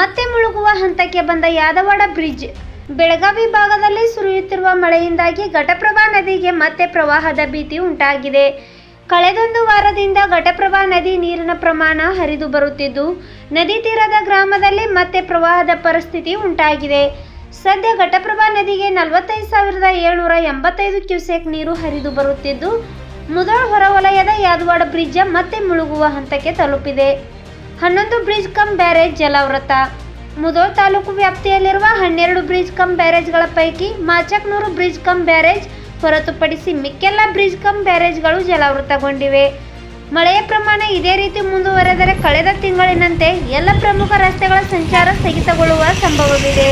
ಮತ್ತೆ ಮುಳುಗುವ ಹಂತಕ್ಕೆ ಬಂದ ಯಾದವಾಡ ಬ್ರಿಡ್ಜ್ ಬೆಳಗಾವಿ ಭಾಗದಲ್ಲಿ ಸುರಿಯುತ್ತಿರುವ ಮಳೆಯಿಂದಾಗಿ ಘಟಪ್ರಭಾ ನದಿಗೆ ಮತ್ತೆ ಪ್ರವಾಹದ ಭೀತಿ ಉಂಟಾಗಿದೆ. ಕಳೆದೊಂದು ವಾರದಿಂದ ಘಟಪ್ರಭಾ ನದಿ ನೀರಿನ ಪ್ರಮಾಣ ಹರಿದು ಬರುತ್ತಿದ್ದು, ನದಿ ತೀರದ ಗ್ರಾಮದಲ್ಲಿ ಮತ್ತೆ ಪ್ರವಾಹದ ಪರಿಸ್ಥಿತಿ ಉಂಟಾಗಿದೆ. ಸದ್ಯ ಘಟಪ್ರಭಾ ನದಿಗೆ ನಲವತ್ತೈದು ಸಾವಿರದ ಏಳ್ನೂರ ಎಂಬತ್ತೈದು ಕ್ಯೂಸೆಕ್ ನೀರು ಹರಿದು ಬರುತ್ತಿದ್ದು ಮುದೋಳ್ ಹೊರವಲಯದ ಯಾದವಾಡ ಬ್ರಿಡ್ಜ್ ಮತ್ತೆ ಮುಳುಗುವ ಹಂತಕ್ಕೆ ತಲುಪಿದೆ. ಹನ್ನೊಂದು ಬ್ರಿಡ್ಜ್ ಕಮ್ ಬ್ಯಾರೇಜ್ ಜಲಾವೃತ. ಮುದೋಳ್ ತಾಲೂಕು ವ್ಯಾಪ್ತಿಯಲ್ಲಿರುವ ಹನ್ನೆರಡು ಬ್ರಿಡ್ಜ್ ಕಮ್ ಬ್ಯಾರೇಜ್ಗಳ ಪೈಕಿ ಮಾಚಕ್ನೂರು ಬ್ರಿಡ್ಜ್ ಕಮ್ ಬ್ಯಾರೇಜ್ ಹೊರತುಪಡಿಸಿ ಮಿಕ್ಕೆಲ್ಲ ಬ್ರಿಡ್ಜ್ ಕಮ್ ಬ್ಯಾರೇಜ್ಗಳು ಜಲಾವೃತಗೊಂಡಿವೆ. ಮಳೆಯ ಪ್ರಮಾಣ ಇದೇ ರೀತಿ ಮುಂದುವರೆದರೆ ಕಳೆದ ತಿಂಗಳಿನಂತೆ ಎಲ್ಲ ಪ್ರಮುಖ ರಸ್ತೆಗಳ ಸಂಚಾರ ಸ್ಥಗಿತಗೊಳ್ಳುವ ಸಂಭವವಿದೆ.